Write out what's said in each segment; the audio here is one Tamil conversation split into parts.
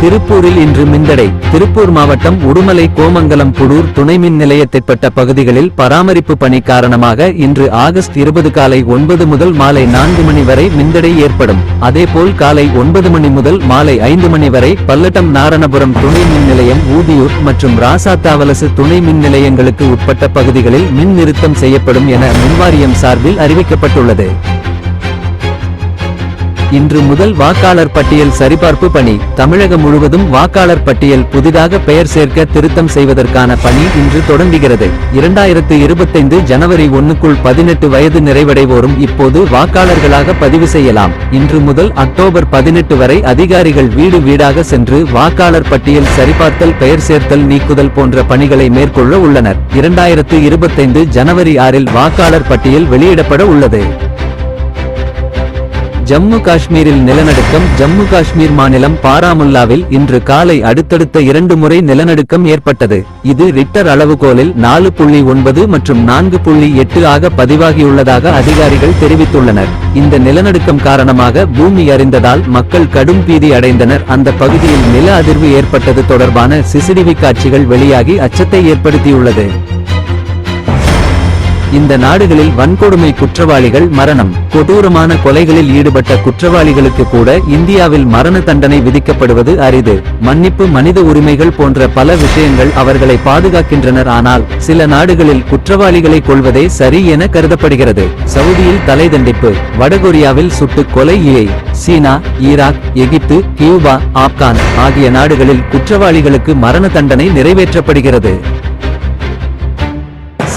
திருப்பூரில் இன்று மின்தடை. திருப்பூர் மாவட்டம் உடுமலை கோமங்கலம் புடூர் துணை மின் நிலையத்திற்பட்ட பகுதிகளில் பராமரிப்பு பணி காரணமாக இன்று ஆகஸ்ட் இருபது காலை ஒன்பது முதல் மாலை நான்கு மணி வரை மின்தடை ஏற்படும். அதேபோல் காலை ஒன்பது மணி முதல் மாலை ஐந்து மணி வரை பல்லட்டம் நாரணபுரம் துணை மின் நிலையம் ஊதியூர் மற்றும் ராசாத்தாவலசு துணை மின் நிலையங்களுக்கு உட்பட்ட பகுதிகளில் மின் நிறுத்தம் செய்யப்படும் என மின்வாரியம் சார்பில் அறிவிக்கப்பட்டுள்ளது. இன்று முதல் வாக்காளர் பட்டியல் சரிபார்ப்பு பணி. தமிழகம் முழுவதும் வாக்காளர் பட்டியல் புதிதாக பெயர் சேர்க்க திருத்தம் செய்வதற்கான பணி இன்று தொடங்குகிறது. இரண்டாயிரத்து இருபத்தைந்து ஜனவரி ஒன்னுக்குள் பதினெட்டு வயது நிறைவடைவோரும் இப்போது வாக்காளர்களாக பதிவு செய்யலாம். இன்று முதல் அக்டோபர் பதினெட்டு வரை அதிகாரிகள் வீடு வீடாக சென்று வாக்காளர் பட்டியல் சரிபார்த்தல் பெயர் சேர்த்தல் நீக்குதல் போன்ற பணிகளை மேற்கொள்ள உள்ளனர். இரண்டாயிரத்து இருபத்தைந்து ஜனவரி ஆறில் வாக்காளர் பட்டியல் வெளியிடப்பட உள்ளது. ஜம்மு காஷ்மீரில் நிலநடுக்கம் ஜம்மு காஷ்மீர் மாநிலம் பாராமுல்லாவில் இன்று காலை அடுத்தடுத்த இரண்டு முறை நிலநடுக்கம் ஏற்பட்டது. இது ரிக்டர் அளவுகோலில் நாலு புள்ளி ஒன்பது மற்றும் நான்கு புள்ளி எட்டு ஆக பதிவாகியுள்ளதாக அதிகாரிகள் தெரிவித்துள்ளனர். இந்த நிலநடுக்கம் காரணமாக பூமி அறிந்ததால் மக்கள் கடும் பீதி அடைந்தனர். அந்த பகுதியில் நில அதிர்வு ஏற்பட்டது தொடர்பான சிசிடிவி காட்சிகள் வெளியாகி அச்சத்தை ஏற்படுத்தியுள்ளது. இந்த நாடுகளில் வன்கொடுமை குற்றவாளிகள் மரணம். கொடூரமான கொலைகளில் ஈடுபட்ட குற்றவாளிகளுக்கு கூட இந்தியாவில் மரண தண்டனை விதிக்கப்படுவது அரிது. மன்னிப்பு மனித உரிமைகள் போன்ற பல விஷயங்கள் அவர்களை பாதுகாக்கின்றனர். ஆனால் சில நாடுகளில் குற்றவாளிகளை கொள்வதே சரி என கருதப்படுகிறது. சவுதியில் தலை தண்டிப்பு. வடகொரியாவில் சுட்டுக் கொலை இலை. சீனா ஈராக் எகிப்து கியூபா ஆப்கான் ஆகிய நாடுகளில் குற்றவாளிகளுக்கு மரண தண்டனை நிறைவேற்றப்படுகிறது.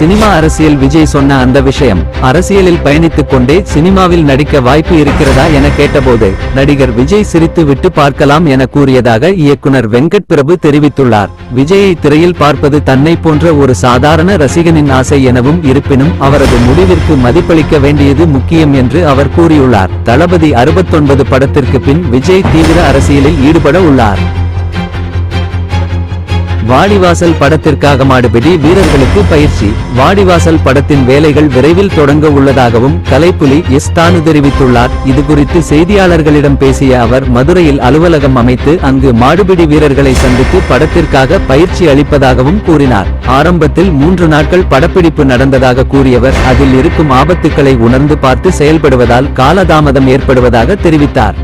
சினிமா அரசியல் விஜய் சொன்ன அந்த விஷயம். அரசியலில் பயணித்துக் கொண்டே சினிமாவில் நடிக்க வாய்ப்பு இருக்கிறதா என கேட்டபோது நடிகர் விஜய் சிரித்து விட்டு பார்க்கலாம் என கூறியதாக இயக்குனர் வெங்கட் பிரபு தெரிவித்துள்ளார். விஜயை திரையில் பார்ப்பது தன்னை போன்ற ஒரு சாதாரண ரசிகனின் ஆசை எனவும் இருப்பினும் அவரது முடிவிற்கு மதிப்பளிக்க வேண்டியது முக்கியம் என்று அவர் கூறியுள்ளார். தளபதி அறுபத்தொன்பது படத்திற்கு பின் விஜய் தீவிர அரசியலில் ஈடுபட உள்ளார். வாடிவாசல் படத்திற்காக மாடுபிடி வீரர்களுக்கு பயிற்சி. வாடிவாசல் படத்தின் வேலைகள் விரைவில் தொடங்க உள்ளதாகவும் கலைப்புலி எஸ். தானு தெரிவித்துள்ளார். இதுகுறித்து செய்தியாளர்களிடம் பேசிய அவர் மதுரையில் அலுவலகம் அமைத்து அங்கு மாடுபிடி வீரர்களை சந்தித்து படத்திற்காக பயிற்சி அளிப்பதாகவும் கூறினார். ஆரம்பத்தில் மூன்று நாட்கள் படப்பிடிப்பு நடந்ததாக கூறியவர் அதில் இருக்கும் ஆபத்துக்களை உணர்ந்து பார்த்து செயல்படுவதால் காலதாமதம் ஏற்படுவதாக தெரிவித்தார்.